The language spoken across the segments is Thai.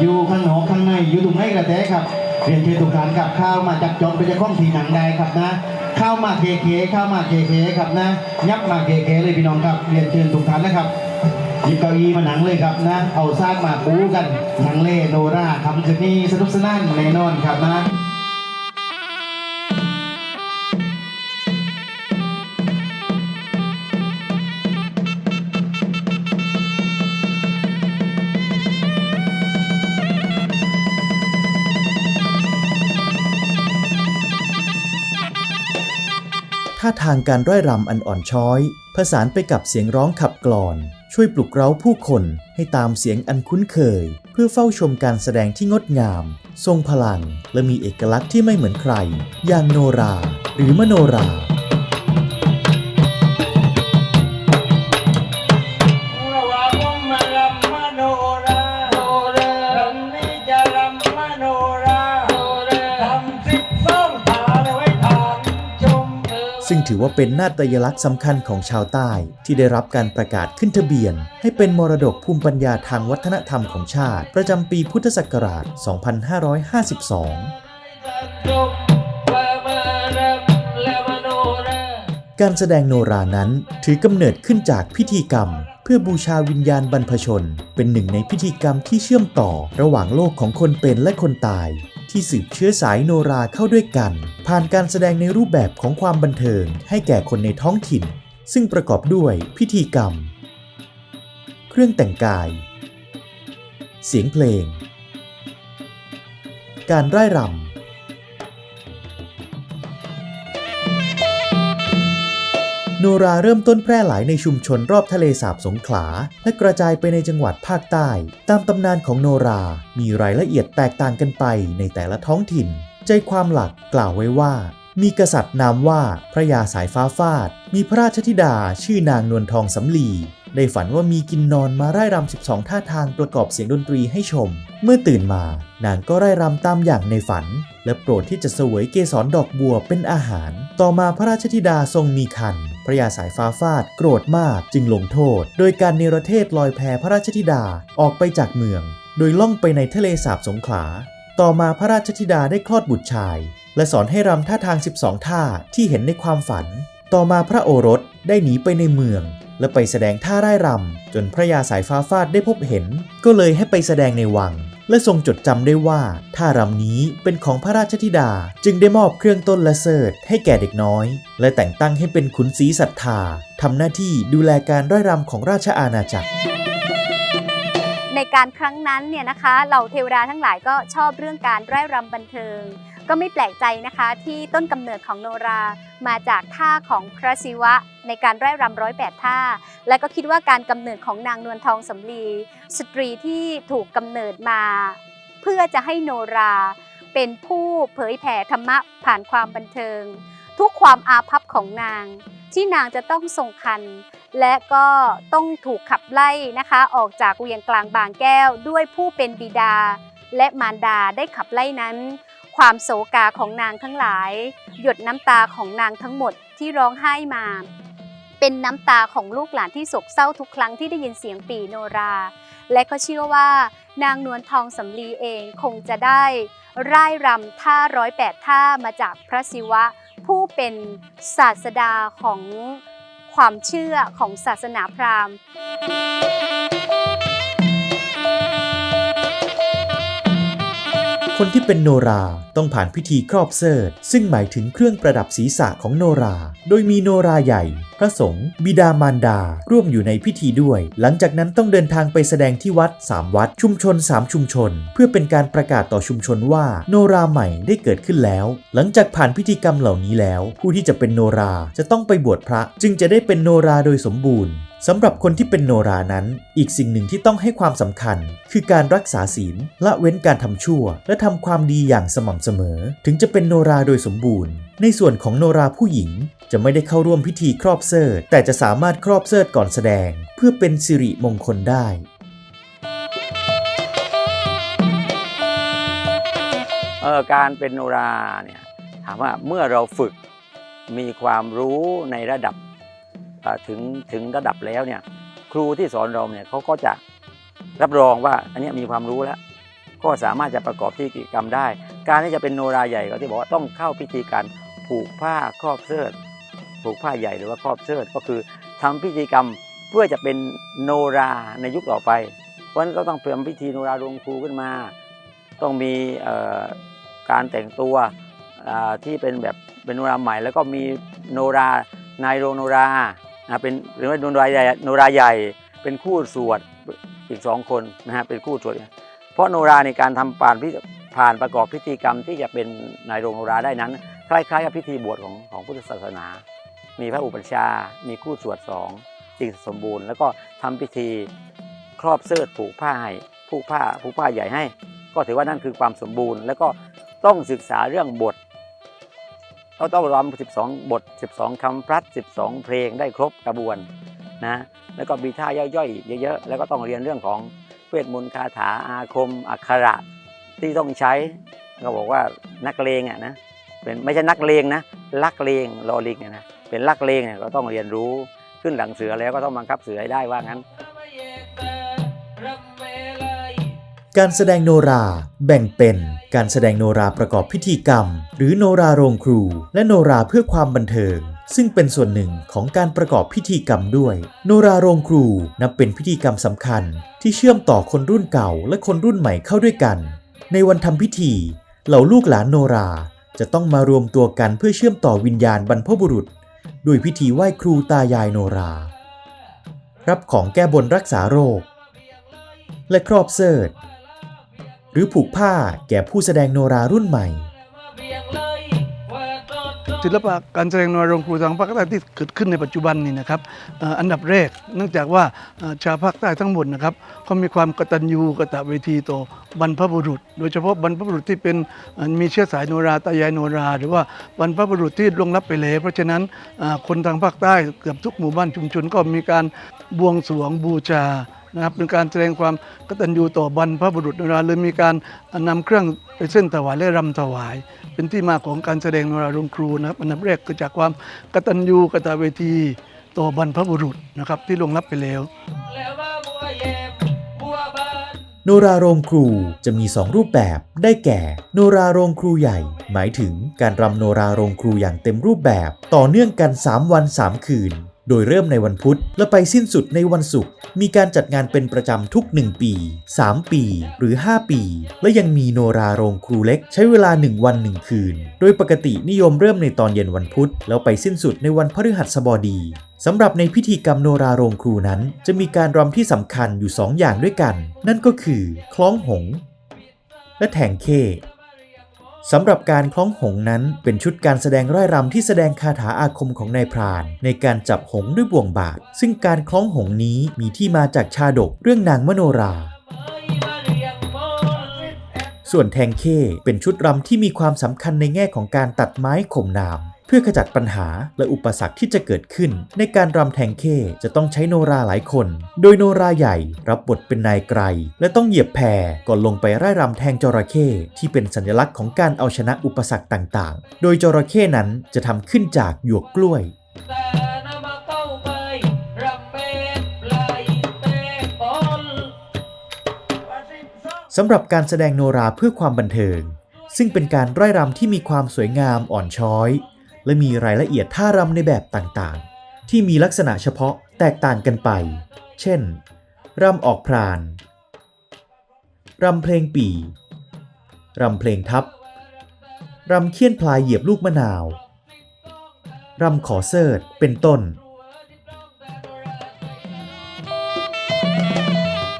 อยู่ข้างนอกข้างในอยู่ตรงไหนกระแตครับเรียนเชิญทุกท่านครับข้าวมาจากจองไปจะข้องทีหนังได้ครับนะข้าวมาเคเคข้าวมาเคเคครับนะ ยับมาเคเคเลยพี่น้องครับเรียนเชิญทุกท่านนะครับหยิบเก้าอี้มาหนังเลยครับนะ เอาซากมาปูกันหนังเล่โนราคำคืนนี้สนุกสนานแน่นอนครับนะ ท่าทางการร่ายรำอันอ่อนช้อย ผสานไปกับเสียงร้องขับกลอน ช่วยปลุกเร้าผู้คนให้ตามเสียงอันคุ้นเคย เพื่อเฝ้าชมการแสดงที่งดงาม ทรงพลัง และมีเอกลักษณ์ที่ไม่เหมือนใคร อย่างโนรา หรือมโนรา ซึ่งถือว่าเป็นนาฏยลักษณ์สำคัญของชาวใต้ ที่ได้รับการประกาศขึ้นทะเบียน ให้เป็นมรดกภูมิปัญญาทางวัฒนธรรมของชาติ ประจำปีพุทธศักราช 2552การแสดงโนรานั้นถือกำเนิดขึ้นจากพิธีกรรม เพื่อบูชาวิญญาณบรรพชน เป็นหนึ่งในพิธีกรรมที่เชื่อมต่อระหว่างโลกของคนเป็นและคนตาย ที่สืบเชื้อสายโนราเข้าด้วยกัน ผ่านการแสดงในรูปแบบของความบันเทิง ให้แก่คนในท้องถิ่น ซึ่งประกอบด้วยพิธีกรรม เครื่องแต่งกาย เสียงเพลง การร่ายรำ โนราเริ่มต้นแพร่หลายในชุมชนรอบทะเลสาบสงขลา และกระจายไปในจังหวัดภาคใต้ ตามตำนานของโนรา มีรายละเอียดแตกต่างกันไปในแต่ละท้องถิ่น ใจความหลักกล่าวไว้ว่า มีกษัตริย์นามว่าพระยาสายฟ้าฟาด มีพระราชธิดาชื่อนางนวลทองสำลีได้ฝันว่ามีกินนอนมาไร่รำ 12 ท่าทางประกอบเสียงดนตรีให้ชม เมื่อตื่นมา นางก็ไร่รำตามอย่างในฝัน และโปรดที่จะเสวยเกสรดอกบัวเป็นอาหาร ต่อมาพระราชธิดาทรงมีคันพระยาสายฟ้าฟาดโกรธมากจึงลงโทษ โดยการเนรเทศลอยแพพระราชธิดาออกไปจากเมือง โดยล่องไปในทะเลสาบสงขลา ต่อมาพระราชธิดาได้คลอดบุตรชาย และสอนให้รำท่าทาง 12 ท่าที่เห็นในความฝัน ต่อมาพระโอรสได้หนีไปในเมือง และไปแสดงท่าไร่ายรำจนพระยาสายฟ้าฟาดได้พบเห็น ก็เลยให้ไปแสดงในวัง และทรงจดจำได้ว่าท่ารำนี้เป็นของพระราชธิดา จึงได้มอบเครื่องต้นและเสิร์ธให้แก่เด็กน้อย และแต่งตั้งให้เป็นขุนศรีศรัทธาทำหน้าที่ดูแลการร่ายรำของราชอาณาจักรในการครั้งนั้นเนี่ยนะคะเหล่าเทวดาทั้งหลายก็ชอบเรื่องการร่ายรำบันเทิง ก็ไม่แปลกใจนะคะที่ต้นกำเนิดของโนรา มาจากท่าของพระศิวะในการร่ายรำร้อยแปดท่า และก็คิดว่าการกำเนิดของนางนวลทองสำลี สตรีที่ถูกกำเนิดมา เพื่อจะให้โนรา เป็นผู้เผยแผ่ธรรมะผ่านความบันเทิง ทุกความอาภัพของนาง ที่นางจะต้องทรงคันและก็ต้องถูกขับไล่นะคะ ออกจากเวียงกลางบางแก้วด้วยผู้เป็นบิดา และมารดาได้ขับไล่นั้น ความโศกาของนางทั้งหลาย หยดน้ำตาของนางทั้งหมดที่ร้องไห้มา เป็นน้ำตาของลูกหลานที่โศกเศร้าทุกครั้งที่ได้ยินเสียงปีโนรา และก็เชื่อว่านางนวลทองสำลีเองคงจะได้ร่ายรำท่าร้อยแปดท่ามาจากพระศิวะ ผู้เป็นศาสดาของความเชื่อของศาสนาพราหมณ์ คนที่เป็นโนราต้องผ่านพิธีครอบเสิร์ธซึ่งหมายถึงเครื่องประดับศีรษะของโนรา โดยมีโนราใหญ่ พระสงฆ์บิดามารดา ร่วมอยู่ในพิธีด้วย หลังจากนั้นต้องเดินทางไปแสดงที่วัด 3 วัด ชุมชน 3 ชุมชน เพื่อเป็นการประกาศต่อชุมชนว่าโนราใหม่ได้เกิดขึ้นแล้ว หลังจากผ่านพิธีกรรมเหล่านี้แล้ว ผู้ที่จะเป็นโนราจะต้องไปบวชพระ จึงจะได้เป็นโนราโดยสมบูรณ์ สำหรับคนที่เป็นโนรานั้น อีกสิ่งหนึ่งที่ต้องให้ความสำคัญ คือการรักษาศีลละเว้นการทำชั่ว และทำความดีอย่างสม่ำเสมอ ถึงจะเป็นโนราโดยสมบูรณ์ ในส่วนของโนราผู้หญิง จะไม่ได้เข้าร่วมพิธีครอบเสิร์ธแต่จะสามารถครอบเสิร์ธก่อนแสดง เพื่อเป็นสิริมงคลได้เออการเป็นโนราเนี่ยถามว่าเมื่อเราฝึกมีความรู้ในระดับ ถึงถึงระดับแล้วเนี่ยครูที่สอนเราเนี่ยเขาก็จะรับรองว่าอันนี้มีความรู้แล้ว ก็สามารถจะประกอบพิธีกรรมได้ การที่จะเป็นโนราใหญ่ก็ที่บอกว่าต้องเข้าพิธีการผูกผ้าครอบเสื้อผูกผ้าใหญ่หรือว่าครอบเสื้อก็คือทำพิธีกรรมเพื่อจะเป็นโนราในยุคต่อไปเพราะนั้นก็ต้องเตรียมพิธีโนราโรงครูขึ้นมา ต้องมีการแต่งตัวที่เป็นแบบเป็นโนราใหม่ แล้วก็มีโนรานายโรงโนรา อ่าเป็นหรือว่าโนราใหญ่โนราใหญ่ เป็นคู่สวดอีกสองคนนะฮะเป็นคู่สวดเพราะโนราในการทำผ่านพิผ่านประกอบพิธีกรรมที่จะเป็นนายโรงโนราได้นั้น คล้ายๆกับพิธีบวชของของพุทธศาสนา มีพระอุปัชฌาย์มีคู่สวดสองสิ่งสมบูรณ์ แล้วก็ทำพิธีครอบเสื้อผูกผ้าให้ผูกผ้าผูกผ้าใหญ่ให้ ก็ถือว่านั่นคือความสมบูรณ์ แล้วก็ต้องศึกษาเรื่องบท เราต้องรำ12 บท 12คำพลัด 12 เพลงได้ครบกระบวนนะแล้วก็มีท่าย่อยๆเยอะๆ แล้วก็ต้องเรียนเรื่องของเวทมนต์คาถาอาคม อักขระที่ต้องใช้ก็บอกว่านักเลงอะนะเป็นไม่ใช่นักเลงนะลักเลงลอลิงนะเป็นลักเลงเนี่ยก็ต้องเรียนรู้ขึ้นหลังเสือแล้วก็ต้องบังคับเสือให้ได้ว่างั้น การแสดงโนราแบ่งเป็นการแสดงโนราประกอบพิธีกรรม หรือโนราโรงครู และโนราเพื่อความบันเทิง ซึ่งเป็นส่วนหนึ่งของการประกอบพิธีกรรมด้วย โนราโรงครูนับเป็นพิธีกรรมสำคัญ ที่เชื่อมต่อคนรุ่นเก่าและคนรุ่นใหม่เข้าด้วยกัน ในวันทำพิธี เหล่าลูกหลานโนราจะต้องมารวมตัวกันเพื่อเชื่อมต่อวิญญาณบรรพบุรุษด้วยพิธีไหว้ครูตายายโนรา รับของแก้บนรักษาโรค และครอบเสิร์ หรือผูกผ้าแก่ผู้แสดงโนรารุ่นใหม่ ศิลปะการแสดงนราโรงครูทางภาคใต้ที่เกิดขึ้นในปัจจุบันนี่นะครับอันดับแรก เนื่องจากว่าชาวภาคใต้ทั้งหมดนะครับเขามีความกตัญญูกตเวทีต่อบรรพบุรุษ โดยเฉพาะบรรพบุรุษที่เป็นมีเชื้อสายโนราตายายโนรา หรือว่าบรรพบุรุษที่ล่วงลับไปแล้วเพราะฉะนั้นคนทางภาคใต้เกือบทุกหมู่บ้านชุมชนก็มีการบวงสรวงบูชานะครับเป็นการแสดงความกตัญญูต่อบรรพบุรุษโนราเลยมีการนำเครื่องไปเส้นถวายและรำถวาย เป็นที่มาของการแสดงโนราโรงครูนะครับอันดับแรกก็จากความกตัญญูกตเวทีต่อบรรพบุรุษนะครับที่ลงลับไปแล้ว โนราโรงครูจะมี 2 รูปแบบได้แก่ โนราโรงครูใหญ่ หมายถึงการรำโนราโรงครูอย่างเต็มรูปแบบ ต่อเนื่องกัน 3 วัน 3 คืน โดยเริ่มในวันพุธและไปสิ้นสุดในวันศุกร์ มีการจัดงานเป็นประจำทุก 1 ปี 3 ปี หรือ 5 ปี และยังมีโนราโรงครูเล็กใช้เวลา 1 วัน 1 คืน โดยปกตินิยมเริ่มในตอนเย็นวันพุธ แล้วไปสิ้นสุดในวันพฤหัสบดีสำหรับในพิธีกรรมโนราโรงครูนั้น จะมีการรำที่สำคัญอยู่ 2 อย่างด้วยกัน นั่นก็คือ คล้องหงส์และแทงเข้ สำหรับการคล้องหงนั้นเป็นชุดการแสดงร่ายรำที่แสดงคาถาอาคมของนายพราน ในการจับหงด้วยบ่วงบาท ซึ่งการคล้องหงนี้มีที่มาจากชาดกเรื่องนางมโนรา ส่วนแทงเข้เป็นชุดรำที่มีความสำคัญในแง่ของการตัดไม้ข่มนาม เพื่อขจัดปัญหาและอุปสรรคที่จะเกิดขึ้น ในการรำแทงเข้จะต้องใช้โนราหลายคน โดยโนราใหญ่รับบทเป็นนายไกรและต้องเหยียบแพรก่อนลงไปร่ายรำแทงจระเข้ที่เป็นสัญลักษณ์ของการเอาชนะอุปสรรคต่างๆ โดยจระเข้นั้นจะทำขึ้นจากหยวกกล้วยสำหรับการแสดงโนราเพื่อความบันเทิง ซึ่งเป็นการร่ายรำที่มีความสวยงามอ่อนช้อย และมีรายละเอียดท่ารำในแบบต่างๆ ที่มีลักษณะเฉพาะแตกต่างกันไป เช่น รำออกพราน รำเพลงปี รำเพลงทับ รำเคี่ยนพลายเหยียบลูกมะนาว รำขอเสิร์ตเป็นต้น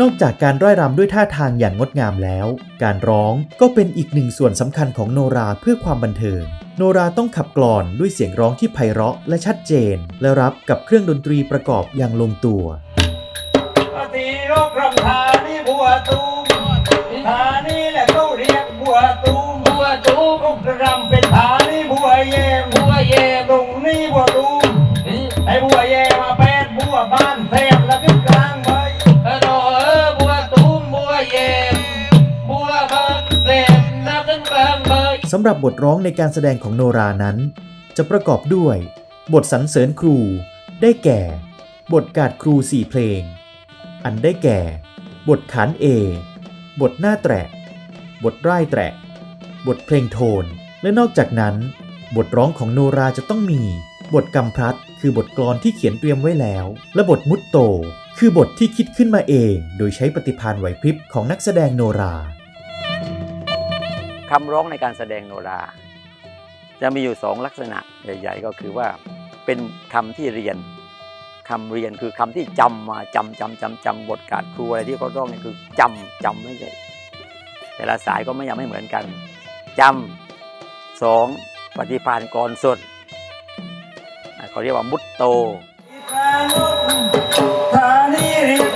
นอกจากการร่ายรำด้วยท่าทางอย่างงดงามแล้ว การร้องก็เป็นอีกหนึ่งส่วนสำคัญของโนราเพื่อความบันเทิง โนราต้องขับกลอนด้วยเสียงร้องที่ไพเราะและชัดเจน และรับกับเครื่องดนตรีประกอบอย่างลงตัวตีรกรำทานี่บัวตูมทานี่แหละเขาเรียกบัวตูมบัวตูมรกรำเป็นทานี่บัวเยมบัวเยมตรงนี่บัวตูมไอ้บัวเยมมาแปดบัวบ้า สำหรับบทร้องในการแสดงของโนรานั้น จะประกอบด้วย บทสรรเสริญครู ได้แก่ บทกาดครูสี่เพลง อันได้แก่ บทขานเอบทหน้าแตรบทไร่แตรบทเพลงโทน และนอกจากนั้น บทร้องของโนราจะต้องมี บทกำพรัดคือบทกลอนที่เขียนเตรียมไว้แล้ว และบทมุตโต คือบทที่คิดขึ้นมาเอง โดยใช้ปฏิภาณไหวพริบของนักแสดงโนรา คำร้องในการแสดงโนรา จะมีอยู่สองลักษณะใหญ่ ๆ ก็คือว่าเป็นคำที่เรียนคำเรียนคือคำที่จำมาจำจำจำจำบทการครูอะไรที่เขาร้องนี่คือจำจำไม่ใช่แต่ละสายก็ไม่ยังไม่เหมือนกันจำสองปฏิภาณกรสดเขาเรียกว่ามุตโตพระนกทานีเรียก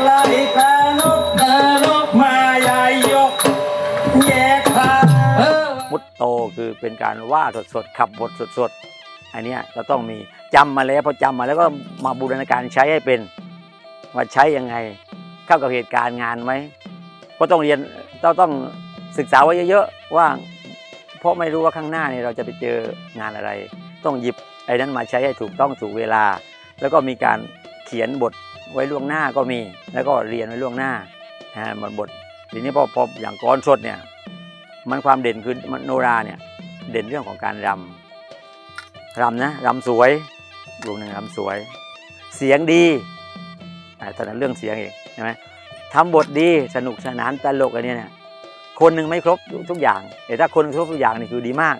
คือเป็นการว่าสดๆขับบทสดๆอันนี้ยจะต้องมีจำมาแล้วพอจำมาแล้วก็มาบูรณาการใช้ให้เป็นว่าใช้ยังไงเข้ากับเหตุการณ์งานไหมก็ต้องเรียนต้องต้องศึกษาไว้เยอะๆว่าเพราะไม่รู้ว่าข้างหน้าเนี่ยเราจะไปเจองานอะไร ต้องหยิบไอ้นั้นมาใช้ให้ถูกต้องถูกเวลา แล้วก็มีการเขียนบทไว้ล่วงหน้าก็มี แล้วก็เรียนไว้ล่วงหน้าฮะมันบททีนี้พอพออย่างกรสดเนี่ย มันความเด่นคือโนราเนี่ยเด่นเรื่องของการรำรำนะรำสวยดวงหนึ่งรำสวย เสียงดีอ่าตอนนั้นเรื่องเสียงเองใช่ไหมทำบทดีสนุกสนานตลกอันเนี้เนี่ยคนหนึ่งไม่ครบทุกอย่างแต่ถ้าคนครบทุกอย่างนี่คือดีมาก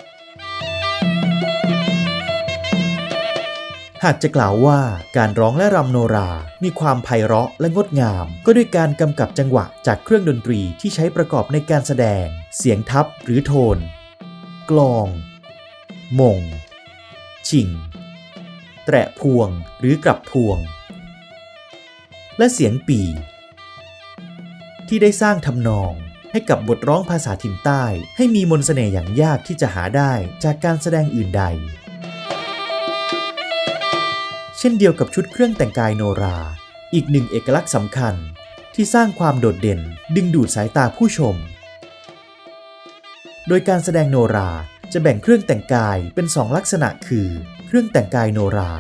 หากจะกล่าวว่าการร้องและรำโนรา มีความไพเราะและงดงาม ก็ด้วยการกำกับจังหวะจากเครื่องดนตรีที่ใช้ประกอบในการแสดง เสียงทับหรือโทน กลอง มง ชิง แตะพวงหรือกลับพวง และเสียงปี ที่ได้สร้างทำนองให้กับบทร้องภาษาถิ่นใต้ ให้มีมนต์เสน่ห์อย่างยากที่จะหาได้จากการแสดงอื่นใด เช่นเดียวกับชุดเครื่องแต่งกายโนรา อีกหนึ่งเอกลักษณ์สำคัญที่สร้างความโดดเด่นดึงดูดสายตาผู้ชม โดยการแสดงโนราจะแบ่งเครื่องแต่งกายเป็นสองลักษณะคือ เครื่องแต่งกายโนรา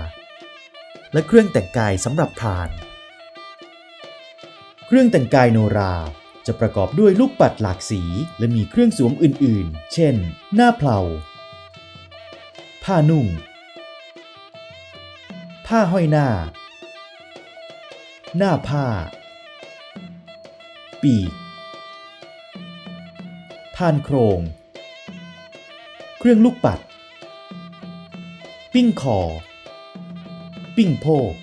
และเครื่องแต่งกายสำหรับพราน เครื่องแต่งกายโนราจะประกอบด้วยลูกปัดหลากสีและมีเครื่องสวมอื่นๆ เช่น หน้าเพลาผ้านุ่ง ผ้าห้อยหน้า หน้าผ้า ปีก พานโครง เครื่องลูกปัด ปิ้งคอ ปิ้งโพก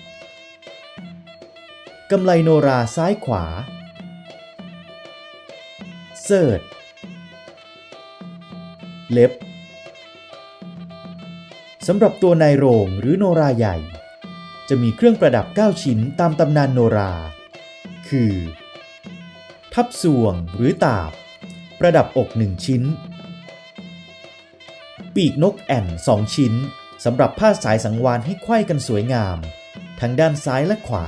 กำไลโนราซ้ายขวา เสิร์ตเล็บ สำหรับตัวนายโรงหรือโนราใหญ่ จะมีเครื่องประดับ 9 ชิ้นตามตำนานโนรา คือ ทับสวงหรือตาบ ประดับอก1ชิ้น ปีกนกแอ่น2ชิ้นสำหรับผ้าสายสังวานให้ไขว้กันสวยงาม ทั้งด้านซ้ายและขวา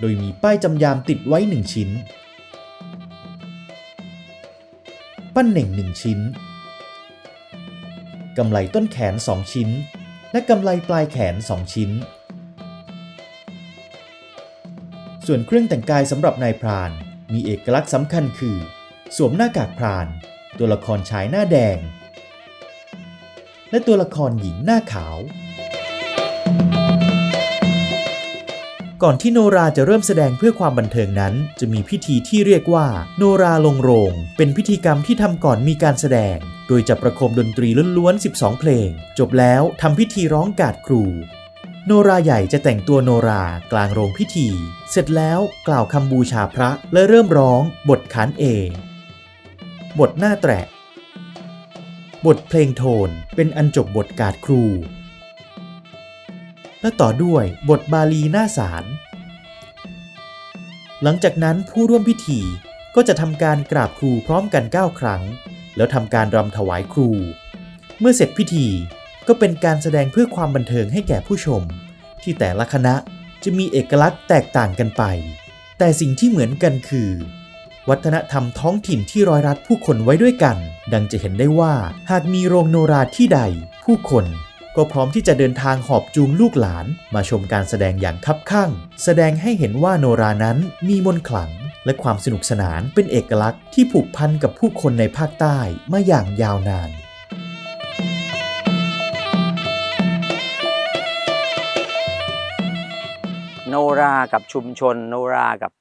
โดยมีป้ายจำยามติดไว้1ชิ้น ปั้นเหน่ง1ชิ้นกำไลต้นแขน2ชิ้น และกำไลปลายแขน2ชิ้น ส่วนเครื่องแต่งกายสำหรับนายพราน มีเอกลักษณ์สำคัญคือ สวมหน้ากากพราน ตัวละครชายหน้าแดง และตัวละครหญิงหน้าขาว ก่อนที่โนราจะเริ่มแสดงเพื่อความบันเทิงนั้น จะมีพิธีที่เรียกว่า โนราลงโรง เป็นพิธีกรรมที่ทำก่อนมีการแสดง โดยจะประโคมดนตรีล้วนๆ 12 เพลง จบแล้วทำพิธีร้องกาดครูโนราใหญ่จะแต่งตัวโนรากลางโรงพิธี เสร็จแล้วกล่าวคำบูชาพระและเริ่มร้องบทขานเอ บทหน้าแตระบทเพลงโทนเป็นอันจบบทกาดครู และต่อด้วยบทบาลีหน้าศาลหลังจากนั้นผู้ร่วมพิธีก็จะทำการกราบครูพร้อมกัน 9 ครั้ง แล้วทำการรำถวายครู เมื่อเสร็จพิธีก็เป็นการแสดงเพื่อความบันเทิงให้แก่ผู้ชม ที่แต่ละคณะจะมีเอกลักษณ์แตกต่างกันไป แต่สิ่งที่เหมือนกันคือ วัฒนธรรมท้องถิ่นที่ร้อยรัดผู้คนไว้ด้วยกัน ดังจะเห็นได้ว่า หากมีโรงโนราที่ใด ผู้คน ก็พร้อมที่จะเดินทางหอบจูงลูกหลาน มาชมการแสดงอย่างคับข้าง แสดงให้เห็นว่าโนรานั้นมีมนต์ขลัง และความสนุกสนานเป็นเอกลักษณ์ที่ผูกพันกับผู้คนในภาคใต้มาอย่างยาวนานโนรากับชุมชน โนรากับ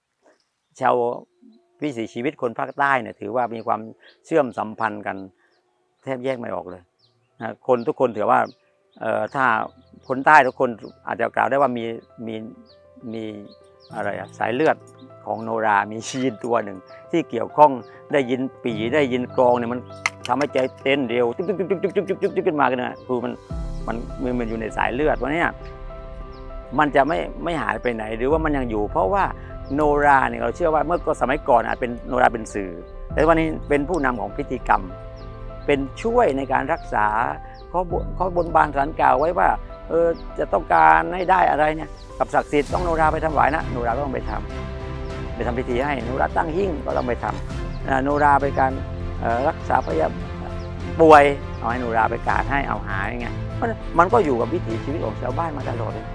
ชาว วิถีชีวิตคนภาคใต้เนี่ยถือว่ามีความเชื่อมสัมพันธ์กันแทบแยกไม่ออกเลยนะคนทุกคนถือว่าถ้าคนใต้ทุกคนอาจจะกล่าวได้ว่ามีมีมีอะไรสายเลือดของโนรา มีชีนตัวหนึ่ง ที่เกี่ยวข้องได้ยินปีได้ยินกรองเนี่ยมันทำให้ใจเต้นเร็วจุ๊บจุ๊บจุ๊บจุ๊บจุ๊บจุ๊บจุ๊บขึ้นมากันนะคือมันมันมันอยู่ในสายเลือดวันนี้มันจะไม่ไม่หายไปไหนหรือว่ามันยังอยู่ เพราะว่า โนราเนี่ยเราเชื่อว่าเมื่อก่อนสมัยก่อนอาจเป็นโนราเป็นสื่อ แต่วันนี้เป็นผู้นำของพิธีกรรม เป็นช่วยในการรักษาเขาบนเขาบนบานสารกล่าวไว้ว่าเออจะต้องการให้ได้อะไรเนี่ยกับศักดิ์สิทธิ์ต้องโนราไปทำไหวายนะโนราก็ต้องไปทำไปทำพิธีให้โนราตั้งหิ้งก็ต้องไปทำโนราไปการรักษาพยาป่วยเอาให้โนราไปการให้เอาหายอย่างเงี้ยมันมันก็อยู่กับวิถีชีวิตของชาวบ้านมาตลอดเลย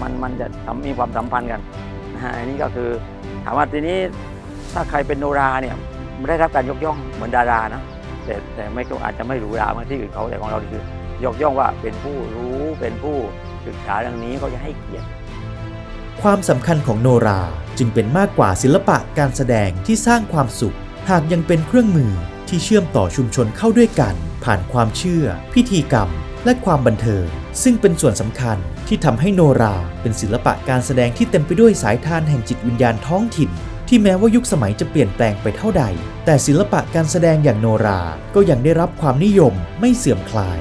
มันมันจะมีความสัมพันธ์กัน อันนี้ก็คือถามว่าทีนี้ถ้าใครเป็นโนราเนี่ยไม่ได้รับการยกย่องเหมือนดารานะแต่แต่ไม่ก็อาจจะไม่หรูหราเหมือนที่อื่นเขาแต่ของเราคือยกย่องว่าเป็นผู้รู้เป็นผู้ศึกษาเรื่องนี้เขาจะให้เกียรติความสำคัญของโนราจึงเป็นมากกว่าศิลปะการแสดงที่สร้างความสุข หากยังเป็นเครื่องมือ ที่เชื่อมต่อชุมชนเข้าด้วยกัน ผ่านความเชื่อ พิธีกรรม และความบันเทิง ซึ่งเป็นส่วนสำคัญที่ทำให้โนราเป็นศิลปะการแสดงที่เต็มไปด้วยสายทานแห่งจิตวิญญาณท้องถิ่น ที่แม้ว่ายุคสมัยจะเปลี่ยนแปลงไปเท่าใด แต่ศิลปะการแสดงอย่างโนราก็ยังได้รับความนิยมไม่เสื่อมคลาย